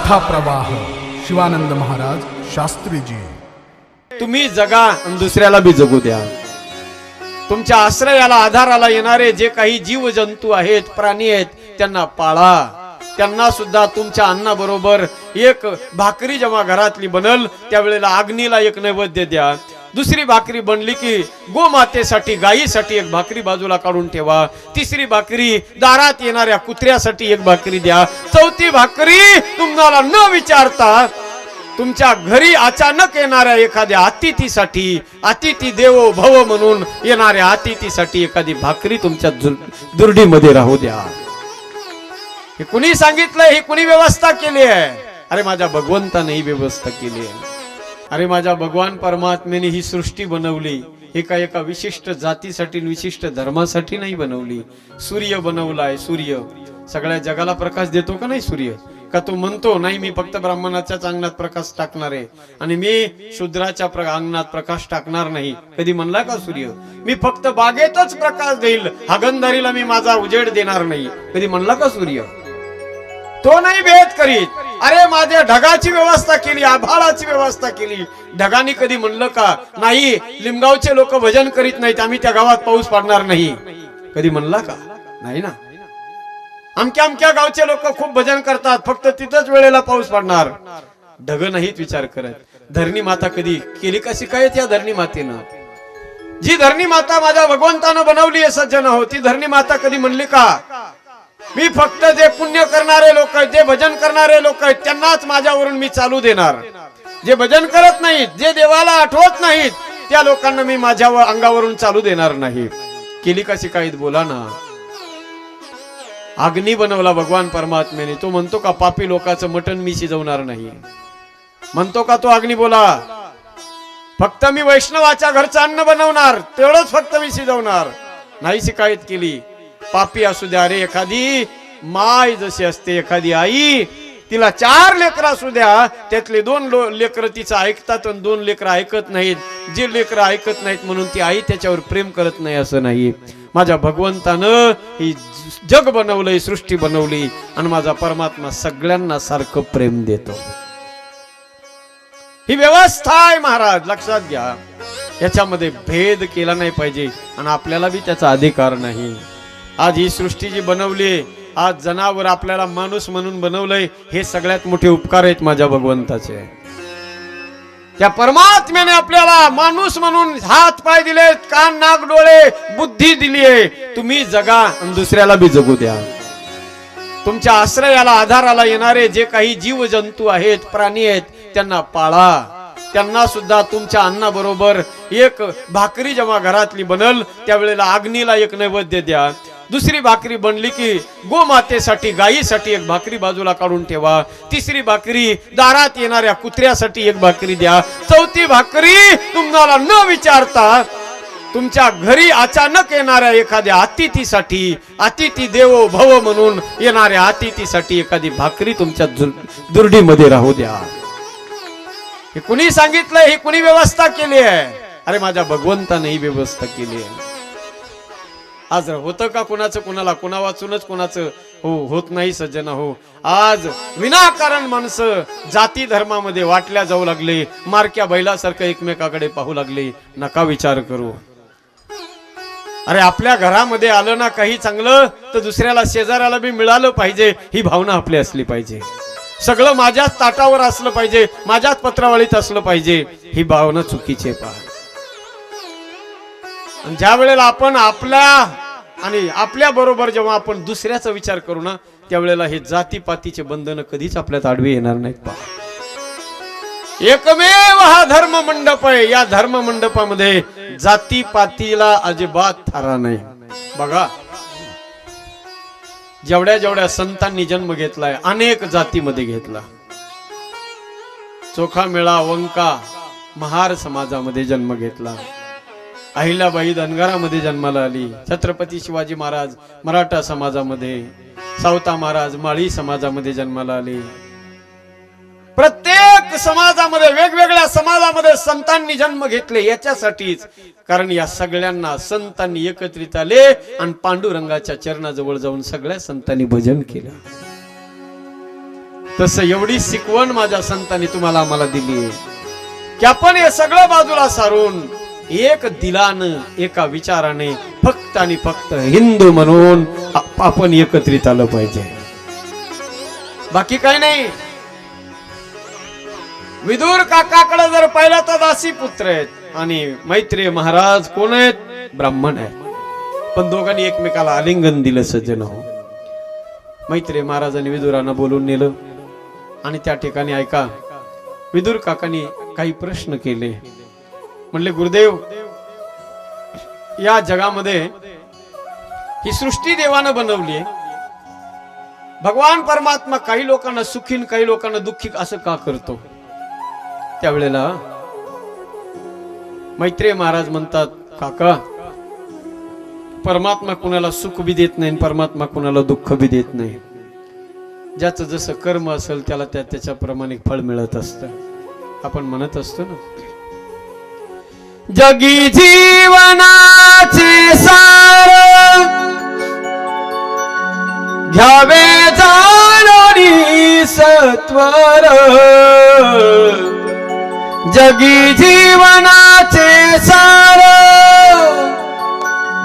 कथा प्रवाह शिवानंद महाराज शास्त्रीजी. तुम्ही जगा दुसऱ्याला बी जगू द्या. तुमच्या आश्रयाला आधाराला येणारे जे काही जीव जंतू आहेत प्राणी आहेत त्यांना पाळा. त्यांना सुद्धा तुमच्या अन्नाबरोबर एक भाकरी जेव्हा घरातली बनल त्यावेळेला अग्नीला एक नैवेद्य द्या. दुसरी भाकरी बनली की गोमातेसाठी गायीसाठी एक भाकरी बाजूला काढून ठेवा. तिसरी भाकरी दारात येणाऱ्या कुत्र्यासाठी एक भाकरी द्या. चौथी भाकरी तुम्हाला न विचारता तुमच्या घरी अचानक येणाऱ्या एखाद्या अतिथीसाठी अतिथी देवो भव म्हणून येणाऱ्या अतिथीसाठी एखादी भाकरी तुमच्या दुर्डीमध्ये राहू द्या. हे कुणी सांगितलंय? ही कुणी व्यवस्था केली आहे? अरे माझ्या भगवंताने ही व्यवस्था केली आहे. अरे माझ्या भगवान परमात्म्याने ही सृष्टी बनवली. एका एका विशिष्ट जातीसाठी विशिष्ट धर्मासाठी नाही बनवली. सूर्य बनवलाय सूर्य. सगळ्या जगाला प्रकाश देतो का नाही सूर्य? का तो म्हणतो नाही मी फक्त ब्राह्मणाच्याच अंगणात प्रकाश टाकणार आहे आणि मी शूद्राच्या प्र- अंगणात प्रकाश टाकणार नाही. कधी म्हणला का सूर्य? मी फक्त बागेतच प्रकाश देईल. हागंदारीला मी माझा उजेड देणार नाही. कधी म्हणला का सूर्य? तो नाही भेद करीत. अरे माझ्या ढगाची व्यवस्था केली आभाळाची व्यवस्था केली. ढगांनी कधी म्हणलं का नाही लिमगावचे लोक भजन करीत नाहीत आम्ही त्या गावात पाऊस पडणार नाही. कधी म्हणला का? नाही ना. अमक्या अमक्या गावचे लोक खूप भजन करतात फक्त तिथंच वेळेला पाऊस पडणार. ढग नाहीत विचार करत. धरणी माता कधी केली का शिकायत या धरणी मातेनं? जी धरणी माता माझ्या भगवंतानं बनवली आहे सज्जन हो ती धरणी माता कधी म्हणली का? मी फक्त जे पुण्य करणारे लोक आहेत जे भजन करणारे लोक आहेत त्यांनाच माझ्यावरून मी चालू देणार. जे भजन करत नाहीत जे देवाला आठवत नाहीत त्या लोकांना मी माझ्या अंगावरून चालू देणार नाही. केली का शिकायत? बोला ना. अग्नी बनवला भगवान परमात्म्याने. तो म्हणतो का पापी लोकांचं मटण मी शिजवणार नाही. म्हणतो का तो अग्नी बोला फक्त मी वैष्णवाच्या घरचं अन्न बनवणार तेवढंच फक्त मी शिजवणार. नाही शिकायत केली. पापी असू द्या रे एखादी माय जशी असते एखादी आई तिला चार लेकर असू द्या त्यातले दोन लेकर तिचं ऐकतात आणि दोन लेकर ऐकत नाहीत. जे लेकर ऐकत नाहीत म्हणून ती आई त्याच्यावर प्रेम करत नाही असं नाही. माझ्या भगवंतानं ही जग बनवलंय सृष्टी बनवली आणि माझा परमात्मा सगळ्यांना सारखं प्रेम देतो. ही व्यवस्था आहे महाराज लक्षात घ्या. याच्यामध्ये भेद केला नाही पाहिजे आणि आपल्याला बी त्याचा अधिकार नाही. आज ही सृष्टी जी बनवली आज जनावर आपल्याला माणूस म्हणून बनवलंय हे सगळ्यात मोठे उपकार आहेत माझ्या भगवंताचे. त्या परमात्म्याने आपल्याला माणूस म्हणून हात पाय दिलेत कान नाक डोळे बुद्धी दिली आहे. तुम्ही जगा दुसऱ्याला बी जगू द्या. तुमच्या आश्रयाला आधाराला येणारे जे काही जीव जंतू आहेत प्राणी आहेत त्यांना पाळा. त्यांना सुद्धा तुमच्या अन्नाबरोबर एक भाकरी जेव्हा घरातली बनल त्यावेळेला अग्नीला एक नैवेद्य द्या. दुसरी भाकरी बनली की गोमातेसाठी गायीसाठी एक भाकरी बाजूला काढून ठेवा. तिसरी भाकरी दारात येणाऱ्या कुत्र्यासाठी एक भाकरी द्या. चौथी भाकरी तुम्हाला न विचारता तुमच्या घरी अचानक येणाऱ्या एखाद्या अतिथीसाठी अतिथी देवो भव म्हणून येणाऱ्या अतिथीसाठी एखादी भाकरी तुमच्या दुर्डीमध्ये राहू द्या. हे कुणी सांगितलंय? ही कुणी व्यवस्था केली आहे? अरे माझ्या भगवंताने ही व्यवस्था केली आहे. आज होतं का कुणाचं? कुणाला कुणा वाचूनच कुणाचं हो होत नाही सज्जन हो. आज विनाकारण माणसं जाती धर्मामध्ये वाटल्या जाऊ लागले. मारक्या बैलासारखं एकमेकाकडे पाहू लागले. नका विचार करू. अरे आपल्या घरामध्ये आलं ना काही चांगलं तर दुसऱ्याला शेजाऱ्याला बी मिळालं पाहिजे. ही भावना आपली असली पाहिजे. सगळं माझ्याच ताटावर असलं पाहिजे. माझ्याच पत्रावळीत असलं पाहिजे. ही भावना चुकीची आहे पहा. आणि ज्या वेळेला आपण आपल्या आणि आपल्या बरोबर जेव्हा आपण दुसऱ्याचा विचार करू ना त्यावेळेला हे जातीपातीचे बंधन कधीच आपल्यात आडवी येणार नाहीत पहा. एकमेव हा धर्म मंडप आहे. या धर्म मंडपामध्ये जातीपातीला अजिबात थारा नाही. बघा जेवढ्या जेवढ्या संतांनी जन्म घेतलाय अनेक जातीमध्ये घेतला. चोखा मेळा वंका महार समाजामध्ये जन्म घेतला. अहिल्याबाई धनगरामध्ये जन्माला आली. छत्रपती शिवाजी महाराज मराठा समाजामध्ये सावता महाराज माळी समाजामध्ये जन्माला आले. प्रत्येक समाजामध्ये वेगवेगळ्या समाजामध्ये संतांनी जन्म घेतले याच्यासाठीच कारण या सगळ्यांना संतांनी एकत्रित आले आणि पांडुरंगाच्या चरणाजवळ जाऊन सगळ्या संतांनी भजन केलं. तसं एवढी शिकवण माझ्या संतांनी तुम्हाला आम्हाला दिली की आपण हे सगळं बाजूला सारून एक दिलानं एका विचाराने फक्त आणि फक्त हिंदू म्हणून आप- आपण एकत्रित आलं पाहिजे. बाकी काही नाही. विदूर काकाकडे जर पाहिलं तर दासी पुत्र आहेत आणि मैत्री महाराज कोण आहेत? ब्राह्मण आहेत. पण दोघांनी एकमेकाला आलिंगन दिलं सज्जन हो. मैत्री महाराजांनी विदुरांना बोलून नेलं. आणि त्या ठिकाणी ऐका विदुर काकांनी काही प्रश्न केले. म्हणले गुरुदेव या जगामध्ये ही सृष्टी देवानं बनवली आहे. भगवान परमात्मा काही लोकांना सुखीन काही लोकांना दुःखी असं का करतो? त्यावेळेला मैत्रेय महाराज म्हणतात काका परमात्मा कुणाला सुख बी देत नाही परमात्मा कुणाला दुःख बी देत नाही. ज्याचं जसं कर्म असेल त्याला त्या त्याच्याप्रमाणे फळ मिळत असतं. आपण म्हणत असतो ना जगी जीवनाचे सार घ्यावे जाणोनी सत्वर जगी जीवनाचे सार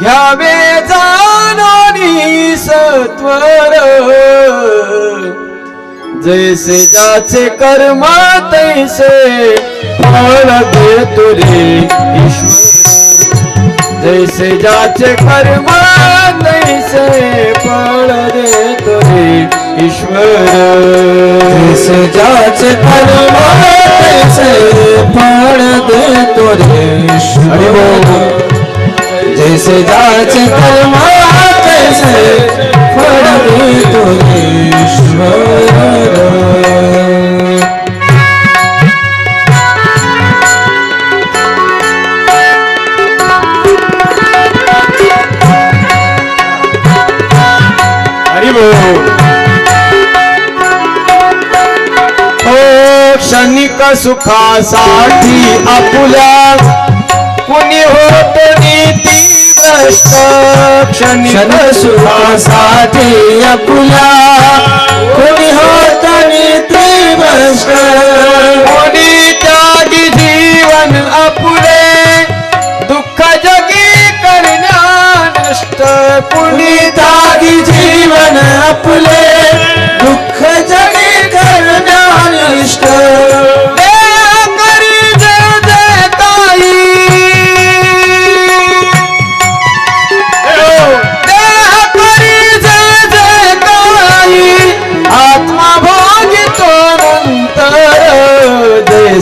घ्यावे जाणोनी सत्वर जैसे जाचे कर्म तैसे फळ देतो रे ईश्वर। जैसे जाचे कर्म तैसे फळ देतो रे ईश्वर। जैसे जाचे कर्म तैसे फळ देतो रे ईश्वर। जैसे जाचे कर्म हो क्षणिक सुखासाठी आपुल्या. कुणी होत नीती क्षण सुखासाठी आपुला कोणी होत नीती भ्रष्ट कोणी त्यागी जीवन आपुले दुःख जगी करण्या नष्ट. कुणी तागी जीवन आपले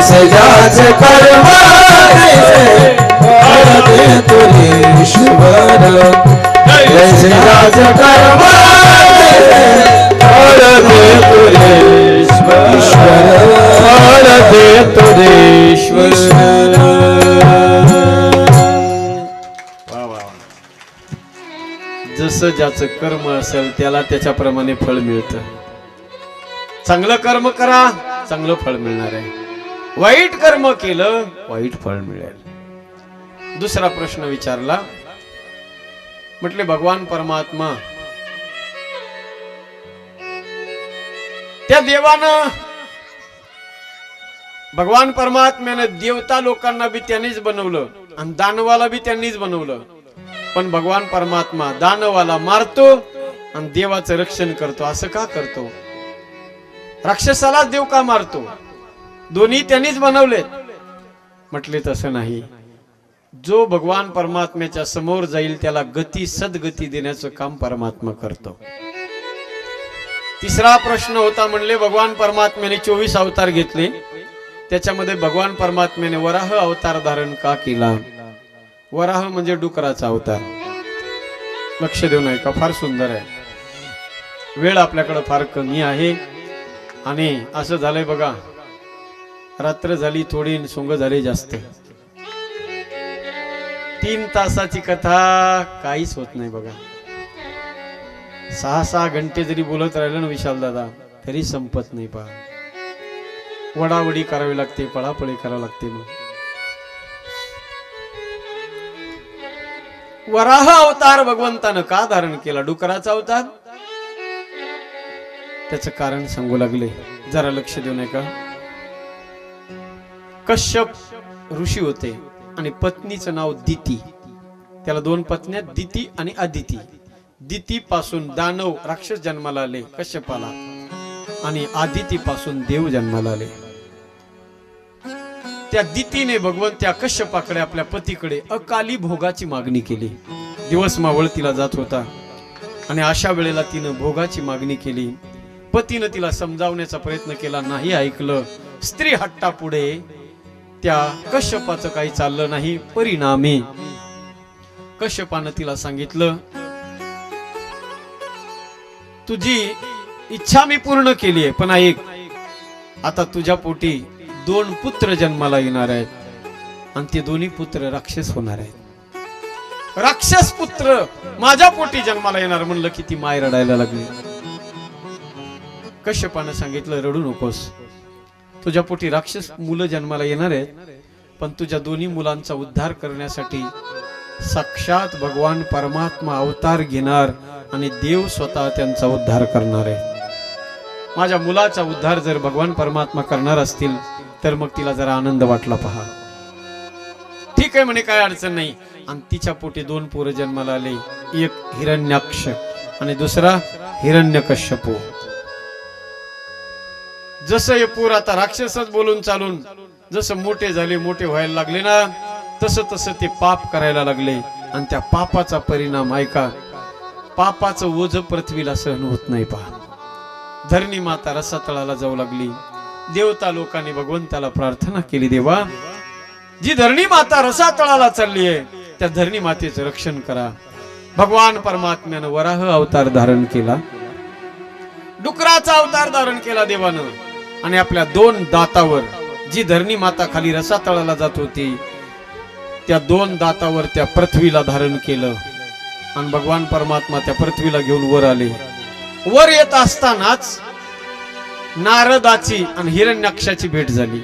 सत्वर जाच कर्म तैसे फळ ईश्वर. जैसे जाच कर्म तैसे फळ ईश्वर। फळ देतो ईश्वर। जसं ज्याचं कर्म असेल त्याला त्याच्याप्रमाणे फळ मिळतं. चांगलं कर्म करा चांगलं फळ मिळणार आहे. वाईट कर्म केलं वाईट फळ मिळेल. दुसरा प्रश्न विचारला म्हटले भगवान परमात्मा त्या देवानं भगवान परमात्म्यानं देवता लोकांना बी त्यांनीच बनवलं आणि दानवाला बी त्यांनीच बनवलं. पण भगवान परमात्मा दानवाला मारतो आणि देवाचं रक्षण करतो. असं का करतो? राक्षसाला देव का मारतो? दोन्ही त्यांनीच बनवले म्हटले तसं नाही. जो भगवान परमात्म्याच्या समोर जाईल त्याला गती सद्गती देण्याचं काम परमात्मा करतो. तिसरा प्रश्न होता म्हणले भगवान परमात्म्याने चोवीस अवतार घेतले. त्याच्यामध्ये भगवान परमात्म्याने वराह अवतार धारण का केला? वराह म्हणजे डुकराचा अवतार. लक्ष देऊ नये का फार सुंदर आहे. वेळ आपल्याकडे फार कमी आहे. आणि असं झालंय बघा रात्र झाली थोडी सोंग झाले जास्त. तीन तासाची कथा काहीच होत नाही बघा. सहा सहा घंटे जरी बोलत राहिलं ना विशाल दादा तरी संपत नाही पहा. वडावडी करावी लागते पळापळी करावी लागते मग. वराह अवतार भगवंतानं का धारण केला? डुकराचा अवतार? त्याचं कारण सांगू लागले. जरा लक्ष देऊ नये का कश्यप ऋषी होते आणि पत्नीचं नाव दिती. त्याला दोन पत्न्या दिती आणि अदिती. दिती पासून दानव राक्षस जन्माला आले कश्यपाला आणि आदिती पासून देव जन्माला आले. त्या दितीने भगवंत त्या कश्यपाकडे आपल्या पतीकडे अकाली भोगाची मागणी केली. दिवस मावळ तिला जात होता आणि अशा वेळेला तिनं भोगाची मागणी केली. पतीनं तिला समजावण्याचा प्रयत्न केला नाही ऐकलं. स्त्री हट्टा पुढे त्या कश्यपाचं काही चाललं नाही परिणामी. कश्यपानं तिला सांगितलं तुझी इच्छा मी पूर्ण केली आहे पण ऐक आता तुझ्या पोटी दोन पुत्र जन्माला येणार आहेत आणि ते दोन्ही पुत्र राक्षस होणार आहेत. राक्षस पुत्र माझ्या पोटी जन्माला येणार म्हणलं की ती माय रडायला लागली. कश्यपानं सांगितलं रडू नकोस. तुझ्या पोटी राक्षस मुलं जन्माला येणार आहेत पण तुझ्या दोन्ही मुलांचा उद्धार करण्यासाठी साक्षात भगवान परमात्मा अवतार घेणार आणि देव स्वतः त्यांचा उद्धार करणार आहे. माझ्या मुलाचा उद्धार जर भगवान परमात्मा करणार असतील तर मग तिला जरा आनंद वाटला पहा. ठीक आहे म्हणे काय अडचण नाही. आणि तिच्या पोटी दोन पोरं जन्माला आले एक हिरण्याक्ष आणि दुसरा हिरण्यकश्यपू. जसं हे पूर आता राक्षसच बोलून चालून जसं मोठे झाले मोठे व्हायला लागले ना तसं तसं ते पाप करायला लागले. आणि त्या पापाचा परिणाम ऐका पापाचं ओझ पृथ्वीला सहन होत नाही पहा. धरणी माता रसातळाला जाऊ लागली. देवता लोकांनी भगवंताला प्रार्थना केली देवा जी धरणी माता रसातळाला चालली आहे त्या धरणी मातेचं रक्षण करा. भगवान परमात्म्यानं वराह अवतार धारण केला. डुकराचा अवतार धारण केला देवानं. आणि आपल्या दोन दातावर जी धरणी माता खाली रसातळाला जात होती त्या दोन दातावर त्या पृथ्वीला धारण केलं. आणि भगवान परमात्मा त्या पृथ्वीला घेऊन वर आले. वर येत असतानाच नारदाची आणि हिरण्यक्षाची भेट झाली.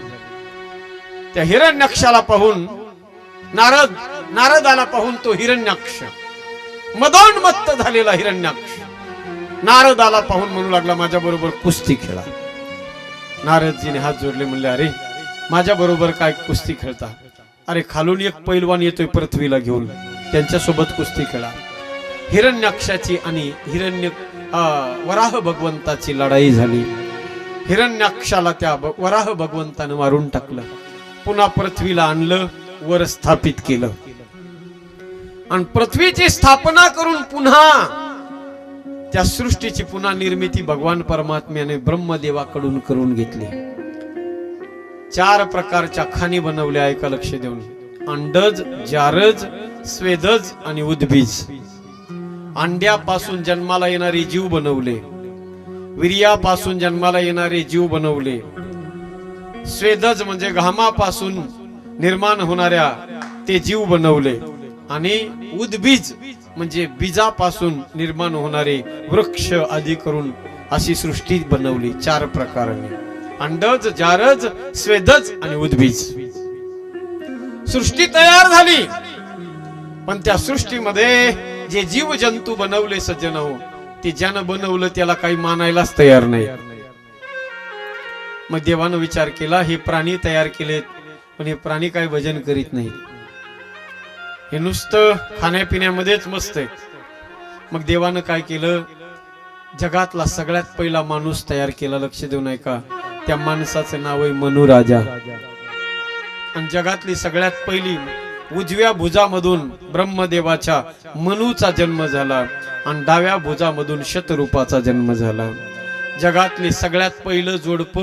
त्या हिरण्यक्षाला पाहून नारद नारदाला पाहून तो हिरण्यक्ष मदोन्मत्त झालेला हिरण्याक्ष नारदाला पाहून म्हणू लागला माझ्या बरोबर कुस्ती खेळा. नारदजीने हात जोडले म्हणले अरे माझ्या बरोबर काय कुस्ती खेळता? अरे खालून एक पैलवान येतोय पृथ्वीला घेऊन. त्यांच्यासोबत कुस्ती खेळा. हिरण्याक्षाची आणि हिरण्य वराह भगवंताची लढाई झाली. हिरण्याक्षाला त्या वराह भगवंतानं मारून टाकलं. पुन्हा पृथ्वीला आणलं वर स्थापित केलं. आणि पृथ्वीची स्थापना करून पुन्हा त्या सृष्टीची पुन्हा निर्मिती भगवान परमात्म्याने ब्रह्मदेवाकडून करून घेतली. चार प्रकारच्या खाणी बनवल्या एका लक्ष देऊन. अंडज जारज स्वेदज आणि उद्बीज अंड्यापासून जन्माला येणारे जीव बनवले. विर्यापासून जन्माला येणारे जीव बनवले. स्वेदज म्हणजे घामापासून निर्माण होणाऱ्या ते जीव बनवले. आणि उद्बीज म्हणजे बीजापासून निर्माण होणारे वृक्ष आदी करून अशी सृष्टी बनवली चार प्रकाराने. अंडज जारज स्वेदज आणि उद्बीज. सृष्टी तयार झाली. पण त्या सृष्टीमध्ये जे जीव जंतू बनवले सज्जन हो ते ज्यानं बनवलं त्याला काही मानायलाच तयार नाही. मग देवानं विचार केला हे प्राणी तयार केलेत पण हे प्राणी काय भजन करीत नाहीत. हे नुसतं खाण्यापिण्यामध्येच मस्त आहे. मग देवानं काय केलं? जगातला सगळ्यात पहिला माणूस तयार केला लक्ष देऊ नये का त्या माणसाचं नाव आहे मनु राजा आणि जगातली सगळ्यात पहिली उजव्या भुजामधून ब्रह्मदेवाच्या मनूचा जन्म झाला आणि डाव्या भुजामधून शतरूपाचा जन्म झाला. जगातले सगळ्यात पहिलं जोडप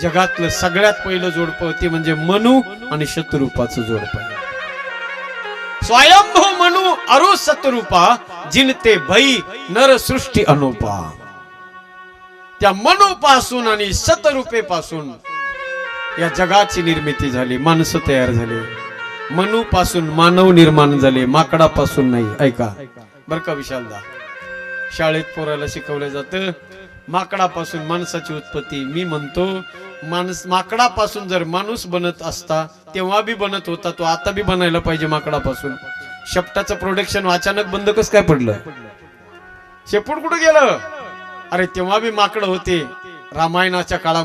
जगातलं सगळ्यात पहिलं जोडप ते म्हणजे मनू आणि शतरूपाचं जोडप स्वयंभू मनू अरु सतरूपा जिनते भई नर सृष्टी अनुपा त्या मनू पासून आणि सतरूपे पासून या जगाची निर्मिती झाली माणसं तयार झाली मनूपासून मानव निर्माण झाले माकडापासून नाही ऐका बर का विशालदा शाळेत पोराला शिकवलं जातं माकडापासून माणसाची उत्पत्ती मी म्हणतो माणूस माकडापासून जर माणूस बनत असता तेव्हा बी बनत होता तो आता बी बनायला पाहिजे माकडापासून. शेपटाचं प्रोडक्शन अचानक बंद कस काय पडलं? शेपूट कुठं गेलं? अरे तेव्हा बी माकडं होते. रामायणाच्या काळामध्ये